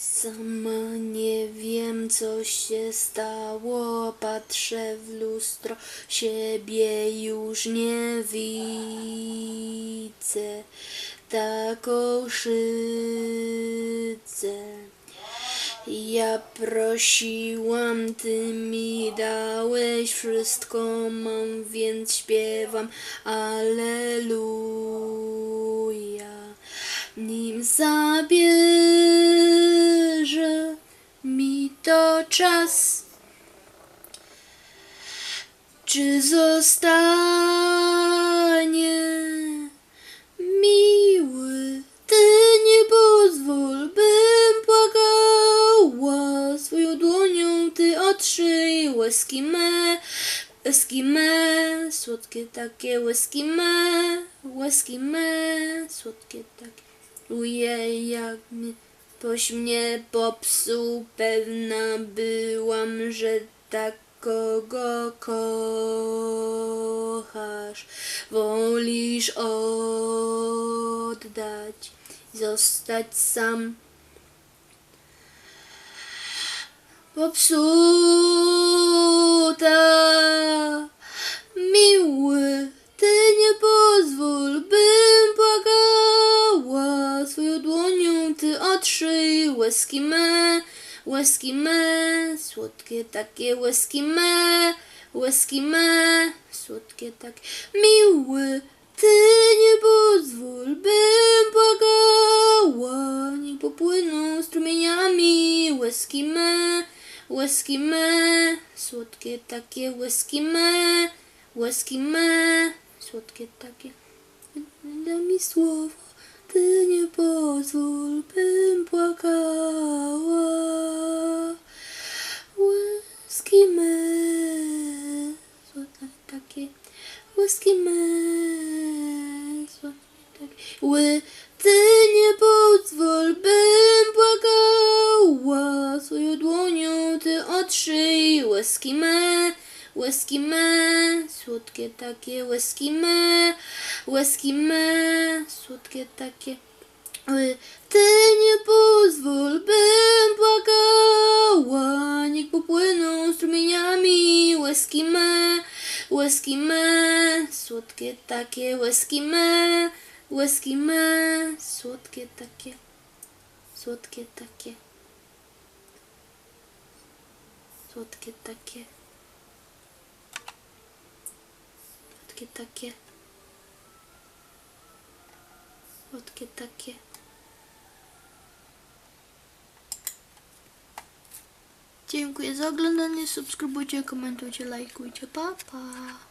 Sama nie wiem, co się stało. Patrzę w lustro, siebie już nie widzę. Taką szydzę. Ja prosiłam, ty mi dałeś, wszystko mam, więc śpiewam Alleluja. Nim zabierze czas, czy zostanie miły? Ty nie pozwól, bym płakała swoją dłonią, ty otrzyj łyski me, łyski me, słodkie takie łyski me, łyski me, słodkie takie. Ujej, jak mnie, ktoś mnie popsuł, pewna byłam, że tak kogo kochasz, wolisz oddać, zostać sam. Popsuta, łyski me, łyski me, słodkie takie łyski me, łyski me, słodkie takie, miły, ty nie pozwól, bym płakała, niech popłyną strumieniami łyski me, łyski me, słodkie takie łyski me, łyski me, słodkie takie. Daj mi słowo, ty nie pozwól, bym płakała. Łyski me, słodkie takie, łyski słodkie takie. Ły, ty nie pozwól, bym płakała. Swoją dłonią ty otrzyj łyski me, łyski me, słodkie takie łyski me, łyski me, słodkie takie. Ły, ty nie pozwól, bym łyski me, słodkie takie łyski me, łyski me, słodkie takie, słodkie takie, słodkie takie, słodkie takie, słodkie takie. Dziękuję za oglądanie, subskrybujcie, komentujcie, lajkujcie, pa pa!